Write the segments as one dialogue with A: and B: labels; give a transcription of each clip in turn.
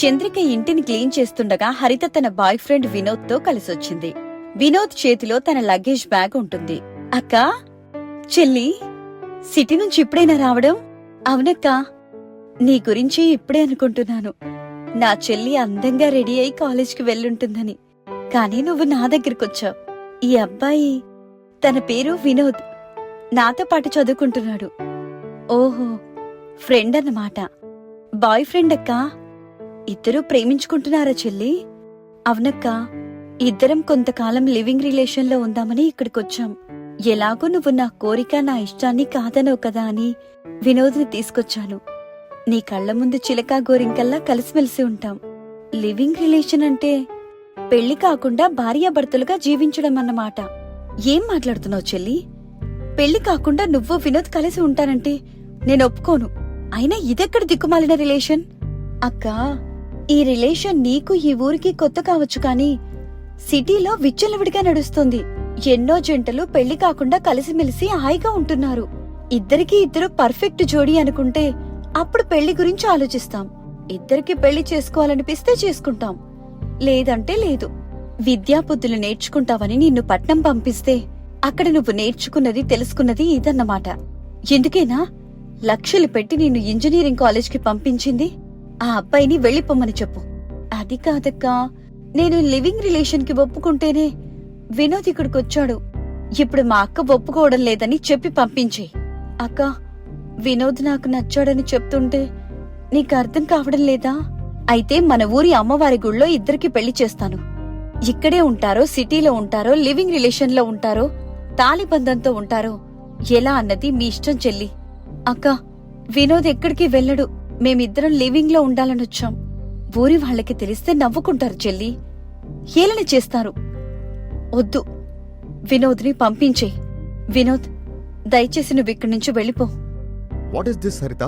A: చంద్రిక ఇంటిని క్లీన్ చేస్తుండగా హరిత తన బాయ్ ఫ్రెండ్ వినోద్తో కలిసొచ్చింది. వినోద్ చేతిలో తన లగేజ్ బ్యాగ్ ఉంటుంది. అక్క చెల్లి సిటీ నుంచి ఇప్పుడైనా రావడం? అవునక్క నీ గురించి ఇప్పుడే అనుకుంటున్నాను. నా చెల్లి అందంగా రెడీ అయి కాలేజ్కి వెళ్ళుంటుందని. కానీ నువ్వు నా దగ్గరకొచ్చావు. ఈ అబ్బాయి తన పేరు వినోద్. నాతో పాటు చదువుకుంటున్నాడు. ఓహో ఫ్రెండ్ అన్నమాట. బాయ్ ఫ్రెండ్ అక్కా ఇద్దరూ ప్రేమించుకుంటున్నారా చెల్లి? అవునక్కా ఇద్దరం కొంతకాలం లివింగ్ రిలేషన్లో ఉందామని ఇక్కడికొచ్చాం. ఎలాగో నువ్వు నా కోరిక నా ఇష్టాన్ని కాదనవు కదా అని వినోద్ని తీసుకొచ్చాను. నీ కళ్ళ ముందు చిలకా గోరింకల్లా కలిసిమెలిసి ఉంటాం. లివింగ్ రిలేషన్ అంటే పెళ్ళి కాకుండా భార్యాభర్తలుగా జీవించడం అన్నమాట. ఏం మాట్లాడుతున్నావు చెల్లి? పెళ్ళి కాకుండా నువ్వు వినోద్ కలిసి ఉంటానంటే నేను ఒప్పుకోను. అయినా ఇదెక్కడ దిక్కుమాలిన రిలేషన్? అక్కా ఈ రిలేషన్ నీకు ఈ ఊరికి కొత్త కావచ్చు కానీ సిటీలో విచ్చలవిడిగా నడుస్తుంది. ఎన్నో జంటలు పెళ్ళి కాకుండా కలిసిమెలిసి హాయిగా ఉంటున్నారు. ఇద్దరికి ఇద్దరు పర్ఫెక్ట్ జోడీ అనుకుంటే అప్పుడు పెళ్ళి గురించి ఆలోచిస్తాం. ఇద్దరికి పెళ్ళి చేసుకోవాలనిపిస్తే చేసుకుంటాం. లేదంటే లేదు. విద్యాబుద్ధులు నేర్చుకుంటావని నిన్ను పట్నం పంపిస్తే అక్కడ నువ్వు నేర్చుకున్నది తెలుసుకున్నది ఇదన్నమాట. ఎందుకేనా? లక్షలు పెట్టి నిన్ను ఇంజనీరింగ్ కాలేజ్కి పంపించింది? ఆ అబ్బాయిని వెళ్ళిపోమ్మని చెప్పు. అది కాదక్కా. నేను లివింగ్ రిలేషన్కి ఒప్పుకుంటేనే వినోద్ ఇక్కడికి వచ్చాడు ఇప్పుడు మా అక్క ఒప్పుకోవడం లేదని చెప్పి పంపించే అక్క వినోద్ నాకు నచ్చాడని చెప్తుంటే నీకు అర్థం కావడం లేదా? అయితే మన ఊరి అమ్మవారి గుళ్ళో ఇద్దరికి పెళ్ళి చేస్తాను. ఇక్కడే ఉంటారో సిటీలో ఉంటారో లివింగ్ రిలేషన్లో ఉంటారో తాలిబంధంతో ఉంటారో ఎలా అన్నది మీ ఇష్టం చెల్లి. అక్క వినోద్ ఎక్కడికి వెళ్ళడు. మేమిద్దరం లివింగ్లో ఉండాలనొచ్చాం ఊరి వాళ్ళకి తెలిస్తే నవ్వుకుంటారు చెల్లి. హేళన చేస్తారు? వద్దు. వినోద్ని పంపించే వినోద్ దయచేసి నువ్వు ఇక్కడి నుంచి వెళ్ళిపో.
B: వాట్ ఈస్ దిస్ హరిత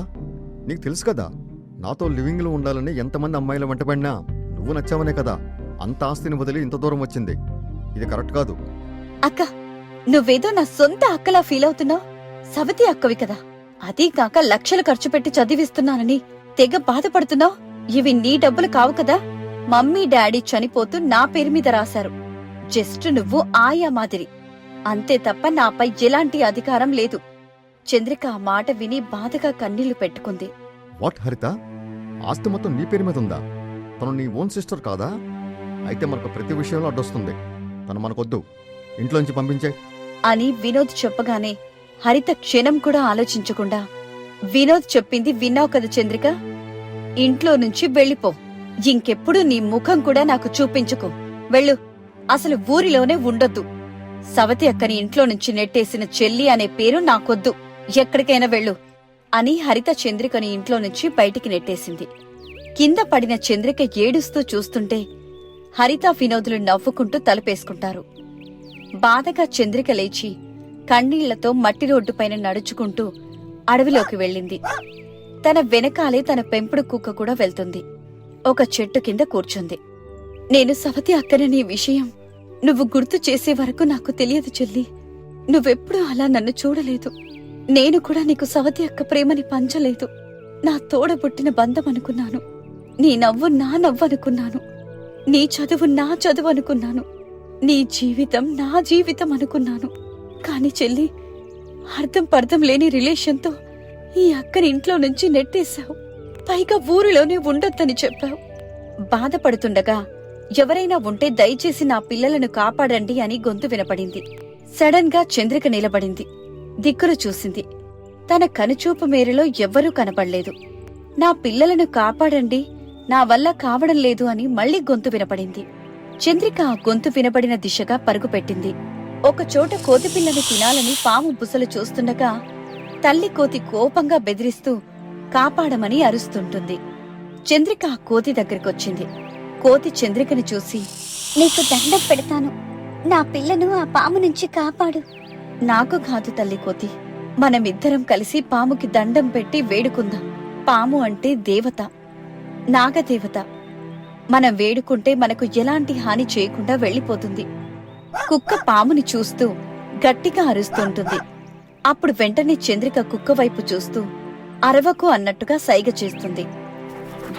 B: నీకు తెలుసు కదా నాతో లివింగ్లో ఉండాలని ఎంతమంది అమ్మాయిల వెంటబడినా నువ్వు నచ్చావనే కదా అంత ఆస్తిని వదిలి ఇంత దూరం వచ్చింది. ఇది కరెక్ట్ కాదు.
A: అక్క నువ్వేదో నా సొంత అక్కలా ఫీల్ అవుతున్నావు? సవతి అక్కవి కదా. అదీ కాక లక్షలు ఖర్చు పెట్టి చదివిస్తున్నానని తెగ బాధపడుతున్నావు? ఇవి నీ డబ్బులు కావు కదా? మమ్మీ డాడీ చనిపోతూ నా పేరు మీద రాశారు. జస్ట్ నువ్వు ఆయా మాదిరి. అంతే తప్ప నాపై ఎలాంటి అధికారం లేదు. చంద్రిక ఆ మాట విని బాధగా కన్నీళ్ళు పెట్టుకుంది.
B: వాట్ హరిత? ఆస్తి మొత్తం నీ పేరు మీద ఉందా? తను నీ ఓన్ సిస్టర్ కాదా? అయితే మనకు ప్రతి విషయంలో అడ్డొస్తుంది. తను మనకొద్దు. ఇంట్లోంచి పంపించే.
A: అని వినోద్ చెప్పగానే హరిత క్షణం కూడా ఆలోచించకుండా వినోద్ చెప్పింది విన్నావు కదా చంద్రిక? ఇంట్లో నుంచి వెళ్ళిపో. ఇంకెప్పుడు నీ ముఖం కూడా నాకు చూపించుకో. వెళ్ళు. అసలు ఊరిలోనే ఉండొద్దు. సవతి అక్కని ఇంట్లో నుంచి నెట్టేసిన చెల్లి అనే పేరు నాకొద్దు. ఎక్కడికైనా వెళ్ళు అని హరిత చంద్రికని ఇంట్లో నుంచి బయటికి నెట్టేసింది. కింద పడిన చంద్రిక ఏడుస్తూ చూస్తుంటే హరిత వినోదులు నవ్వుకుంటూ తలపేసుకుంటారు. బాధగా చంద్రిక లేచి కన్నీళ్ళతో మట్టి రోడ్డుపైన నడుచుకుంటూ అడవిలోకి వెళ్ళింది. తన వెనకాలే తన పెంపుడు కుక్క కూడా వెళ్తుంది. ఒక చెట్టు కింద కూర్చుంది. నేను సవతి అక్కనని విషయం. నువ్వు గుర్తు చేసే వరకు నాకు తెలియదు చెల్లి. నువ్వెప్పుడూ అలా నన్ను చూడలేదు. నేను కూడా నీకు సవతి అక్క ప్రేమని పంచలేదు. నా తోడబుట్టిన బంధం అనుకున్నాను నీ నవ్వు నా నవ్వు అనుకున్నాను నీ చదువు నా చదువు అనుకున్నాను నీ జీవితం నా జీవితం అనుకున్నాను కాని చెల్లి అర్థం పర్థం లేని రిలేషన్తో ఈ అక్కని ఇంట్లో నుంచి నెట్టేశావు. పైగా ఊరిలోనే ఉండొద్దని చెప్పావు. బాధపడుతుండగా ఎవరైనా ఉంటే దయచేసి నా పిల్లలను కాపాడండి అని గొంతు వినపడింది. సడన్గా చంద్రిక నిలబడింది. దిక్కులు చూసింది. తన కనుచూపు మేరలో ఎవ్వరూ కనపడలేదు. నా పిల్లలను కాపాడండి నా వల్ల కావడం లేదు అని మళ్ళీ గొంతు వినపడింది. చంద్రిక ఆ గొంతు వినబడిన దిశగా పరుగుపెట్టింది. ఒకచోట కోతిపిల్లను తినాలని పాము బుసలు చూస్తుండగా తల్లి కోతి కోపంగా బెదిరిస్తూ కాపాడమని అరుస్తుంటుంది. చంద్రిక ఆ కోతి దగ్గరికొచ్చింది. కోతి చంద్రికని చూసి
C: నీకు దండం పెడతాను. నా పిల్లను ఆ పాము నుంచి కాపాడు.
A: నాకు కాదు తల్లి కోతి. మనమిద్దరం కలిసి పాముకి దండం పెట్టి వేడుకుందాం. పాము అంటే దేవత. నాగదేవత. మనం వేడుకుంటే మనకు ఎలాంటి హాని చేయకుండా వెళ్ళిపోతుంది. కుక్క పాముని చూస్తూ గట్టిగా అరుస్తుంటుంది. అప్పుడు వెంటనే చంద్రిక కుక్క వైపు చూస్తూ అరవకు అన్నట్టుగా సైగ చేస్తుంది.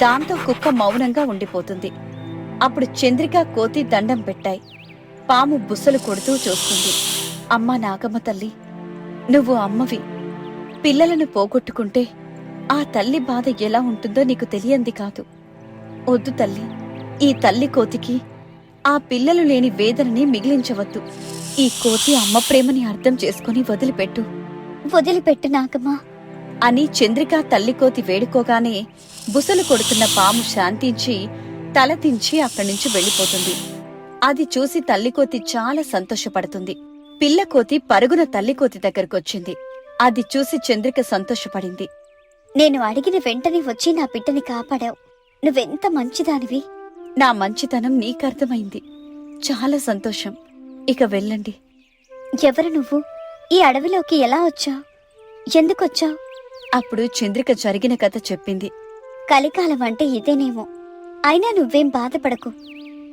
A: దాంతో కుక్క మౌనంగా ఉండిపోతుంది. అప్పుడు చంద్రిక కోతి దండం పెట్టాయి. పాము బుసలు కొడుతూ చూస్తుంది. అమ్మా నాగమ్మ తల్లి నువ్వు అమ్మవి. పిల్లలను పోగొట్టుకుంటే ఆ తల్లి బాధ ఎలా ఉంటుందో నీకు తెలియంది కాదు. వద్దు తల్లి ఈ తల్లి కోతికి ఆ పిల్లలు లేని వేదనని మిగిలించవద్దు. ఈ కోతి అమ్మ ప్రేమని అర్థం చేసుకుని వదిలిపెట్టు.
C: వదిలిపెట్టు నాగమ్మా
A: అని చంద్రిక తల్లి కోతి వేడుకోగానే బుసలు కొడుతున్న పాము శాంతించి తల దించి అక్కడి నుంచి వెళ్ళిపోతుంది అది చూసి తల్లికోతి చాలా సంతోషపడుతుంది. పిల్ల కోతి పరుగున తల్లికోతి దగ్గరకొచ్చింది. అది చూసి చంద్రిక సంతోషపడింది.
C: నేను అడిగిన వెంటనే వచ్చి నా బిడ్డని కాపాడావు. నువ్వెంత మంచిదానివి?
A: నా మంచితనం నీకర్థమైంది. చాలా సంతోషం. ఇక వెళ్ళండి.
C: ఎవరు నువ్వు? ఈ అడవిలోకి ఎలా వచ్చావు? ఎందుకొచ్చావు?
A: అప్పుడు చంద్రిక జరిగిన కథ చెప్పింది.
C: కలికాలం అంటే ఇదేనేమో. అయినా నువ్వేం బాధపడకు.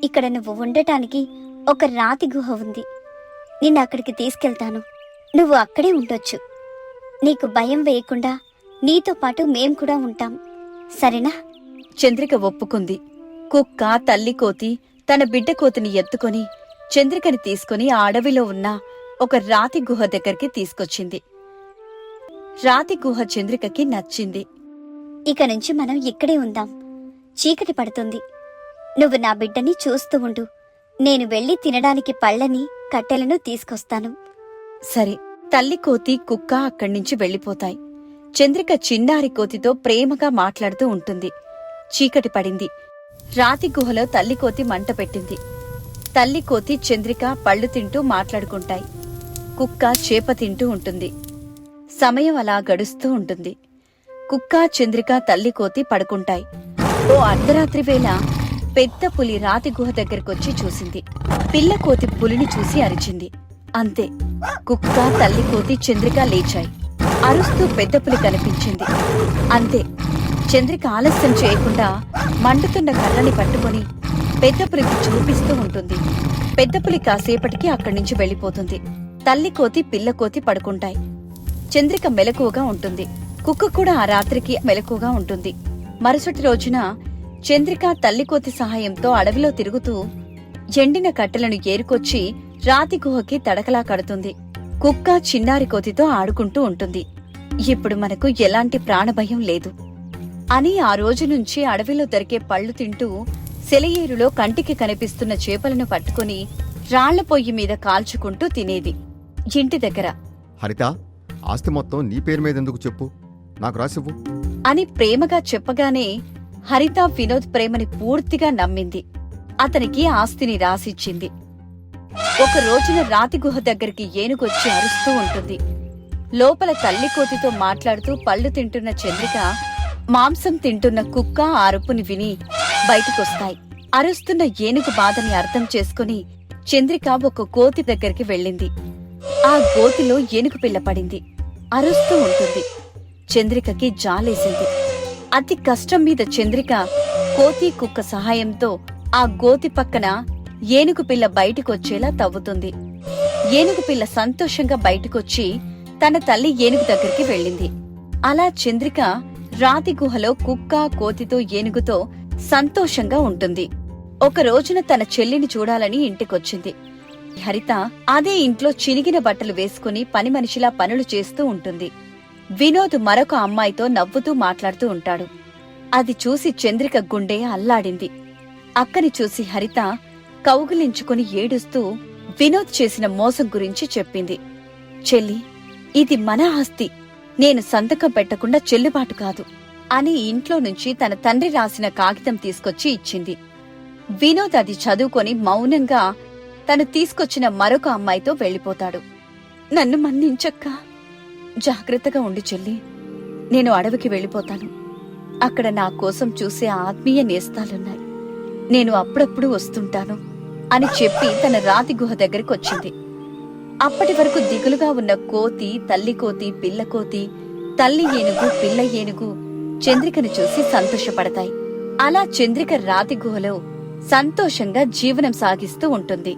C: ఇక్కడ నువ్వు ఉండటానికి ఒక రాతి గుహ ఉంది. నిన్ను అక్కడికి తీసుకెళ్తాను. నువ్వు అక్కడే ఉండొచ్చు. నీకు భయం వేయకుండా నీతో పాటు మేం కూడా ఉంటాం. సరేనా?
A: చంద్రిక ఒప్పుకుంది. కుక్క తల్లి కోతి తన బిడ్డ కోతిని ఎత్తుకొని చంద్రికని తీసుకుని ఆ అడవిలో ఉన్న ఒక రాతి గుహ దగ్గరికి తీసుకొచ్చింది. రాతి గుహ చంద్రికకి నచ్చింది.
C: ఇక నుంచి మనం ఇక్కడే ఉందాం. చీకటి పడుతుంది. నువ్వు నా బిడ్డని చూస్తూ ఉండు. నేను వెళ్ళి తినడానికి పళ్ళని కట్టెలను తీసుకొస్తాను.
A: సరే. తల్లి కోతి కుక్క అక్కడి నుంచి వెళ్ళిపోతాయి చంద్రిక చిన్నారి కోతితో ప్రేమగా మాట్లాడుతూ ఉంటుంది. చీకటి పడింది. రాతి గుహలో తల్లి కోతి మంట పెట్టింది. తల్లి కోతి చంద్రిక పళ్ళు తింటూ మాట్లాడుకుంటాయి. కుక్క చేప తింటూ ఉంటుంది. సమయం అలా గడుస్తూ ఉంటుంది. కుక్క చంద్రిక తల్లి కోతి పడుకుంటాయి. ఓ అర్ధరాత్రి వేళ పెద్ద పులి రాతి గుహ దగ్గరకొచ్చి చూసింది. పిల్ల కోతి పులిని చూసి అరిచింది. అంతే. కుక్క తల్లి కోతి చంద్రిక లేచాయి. అరుస్తూ పెద్ద పులి కనిపించింది. అంతే. చంద్రిక ఆలస్యం చేయకుండా మండుతున్న కర్రని పట్టుకొని పెద్ద పులికి చూపిస్తూ ఉంటుంది. పెద్ద పులి కాసేపటికి అక్కడి నుంచి వెళ్ళిపోతుంది తల్లి కోతి పిల్ల కోతి పడుకుంటాయి. చంద్రిక మెలకువగా ఉంటుంది. కుక్క కూడా ఆ రాత్రికి మెలకువగా ఉంటుంది. మరుసటి రోజున చంద్రిక తల్లి కోతి సహాయంతో అడవిలో తిరుగుతూ ఎండిన కట్టెలను ఏరుకొచ్చి రాతి గుహకి తడకలా కడుతుంది. కుక్క చిన్నారి కోతితో ఆడుకుంటూ ఉంటుంది. ఇప్పుడు మనకు ఎలాంటి ప్రాణభయం లేదు. అని ఆ రోజు నుంచి అడవిలో దొరికే పళ్ళు తింటూ సెలయేరులో కంటికి కనిపిస్తున్న చేపలను పట్టుకుని రాళ్ళ పొయ్యి మీద కాల్చుకుంటూ తినేది. ఇంటి దగ్గర.
B: హరిత ఆస్తి మొత్తం నీ పేరు మీద ఎందుకు చెప్పు? నాకు రాసివ్వు.
A: అని ప్రేమగా చెప్పగానే హరిత వినోద్ ప్రేమని పూర్తిగా నమ్మింది. అతనికి ఆస్తిని రాసిచ్చింది. ఒక రోజున రాతి గుహ దగ్గరికి ఏనుగొచ్చి అరుస్తూ ఉంటుంది. లోపల తల్లి కోతితో మాట్లాడుతూ పళ్ళు తింటున్న చంద్రిక మాంసం తింటున్న కుక్క అరుపుని విని బయటికొస్తాయి. అరుస్తున్న ఏనుగు బాధని అర్థం చేసుకుని చంద్రిక ఒక కోతి దగ్గరికి వెళ్ళింది. ఆ గోతిలో ఏనుగు పిల్ల పడింది. అరుస్తూ ఉంటుంది. చంద్రికకి జాలేసింది. అతి కష్టం మీద చంద్రిక కోతి కుక్క సహాయంతో ఆ గోతి పక్కన ఏనుగు పిల్ల బయటికొచ్చేలా తవ్వుతుంది. ఏనుగు పిల్ల సంతోషంగా బయటకొచ్చి తన తల్లి ఏనుగు దగ్గరికి వెళ్ళింది. అలా చంద్రిక రాతి గుహలో కుక్క కోతితో ఏనుగుతో సంతోషంగా ఉంటుంది. ఒక రోజున తన చెల్లిని చూడాలని ఇంటికొచ్చింది. హరిత అదే ఇంట్లో చినిగిన బట్టలు వేసుకుని పని మనిషిలా పనులు చేస్తూ ఉంటుంది. వినోద్ మరొక అమ్మాయితో నవ్వుతూ మాట్లాడుతూ ఉంటాడు. అది చూసి చంద్రిక గుండె అల్లాడింది. అక్కని చూసి హరిత కౌగిలించుకుని ఏడుస్తూ వినోద్ చేసిన మోసం గురించి చెప్పింది. చెల్లి ఇది మన ఆస్తి. నేను సంతకం పెట్టకుండా చెల్లుబాటు కాదు అని ఇంట్లో నుంచి తన తండ్రి రాసిన కాగితం తీసుకొచ్చి ఇచ్చింది. వినోద్ అది చదువుకొని మౌనంగా తను తీసుకొచ్చిన మరొక అమ్మాయితో వెళ్ళిపోతాడు నన్ను మన్నించక్కా. జాగ్రత్తగా ఉండి చెల్లి. నేను అడవికి వెళ్ళిపోతాను. అక్కడ నా కోసం చూసే ఆత్మీయ నేస్తాలున్నాయి. నేను అప్పుడప్పుడు వస్తుంటాను అని చెప్పి తన రాతి గుహ దగ్గరికి వచ్చింది. అప్పటి వరకు దిగులుగా ఉన్న కోతి తల్లి కోతి పిల్ల కోతి తల్లి ఏనుగు పిల్ల ఏనుగు చంద్రికను చూసి సంతోషపడతాయి. అలా చంద్రిక రాతి గుహలో సంతోషంగా జీవనం సాగిస్తూ ఉంటుంది.